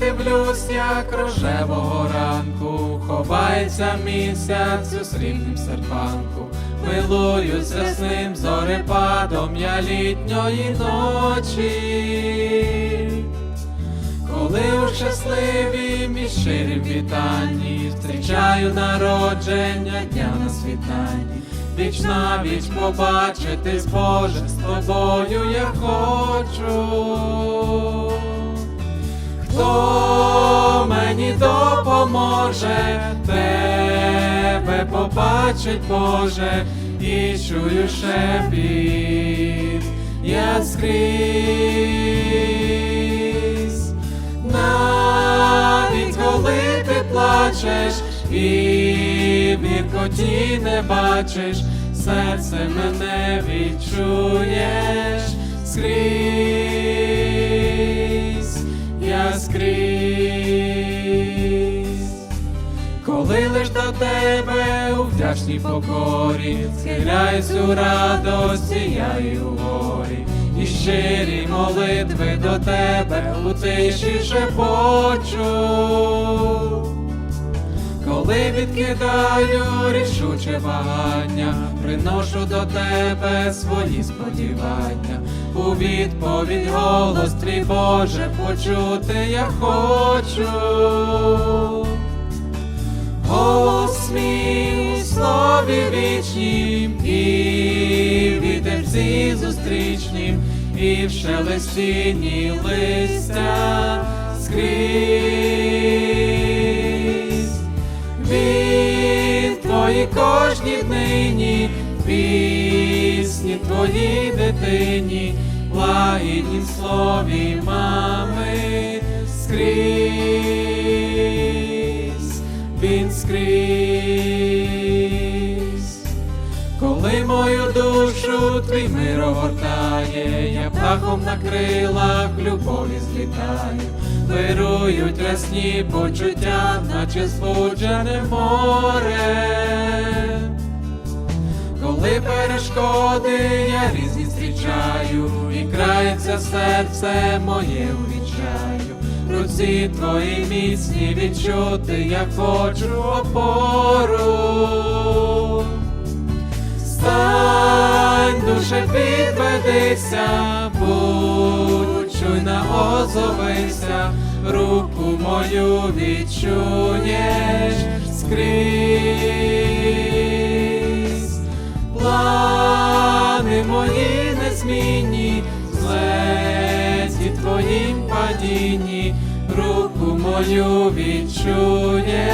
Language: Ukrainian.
Дивлюсь, як рожевого ранку ховається місяць у срібнім серпанку. Милуюся з ним зорепадом я літньої ночі. Коли у щасливім і щирім вітанні зустрічаю народження дня на світанні, віч на віч побачитись, Боже, з тобою я хочу. Хто мені допоможе, тебе побачить, Боже, і чую шепіт, я скрізь. Навіть коли ти плачеш і в не бачиш, серце мене відчуєш скрізь, Коли лиш до тебе у вдячній покорі, схиляюсь у радості, я і у горі, і щирі молитви до тебе у тиші шепочу. Коли відкидаю рішуче вагання, приношу до тебе свої сподівання. У відповідь голос твій Боже почути я хочу. Голос мій у слові вічнім, і вітерці зустрічнім, і в шелестінні листя скрізь. Він твої кожні днині, пісні твої дитині, лагіднім слові мами скрізь, він скрізь. Коли мою душу твій мир огортає, я птахом на крилах любові злітаю, вирують рясні почуття, наче збуджене море. Коли перешкоди я різні зустрічаю, і крається серце моє у відчаю. Руці твої міцні відчути, я хочу опору. Стань, душе, підведися, будь чуйна озовися, руку мою відчуєш скрізь. Плани мої незмінні, злеті твоїм падінні, руку мою відчуєш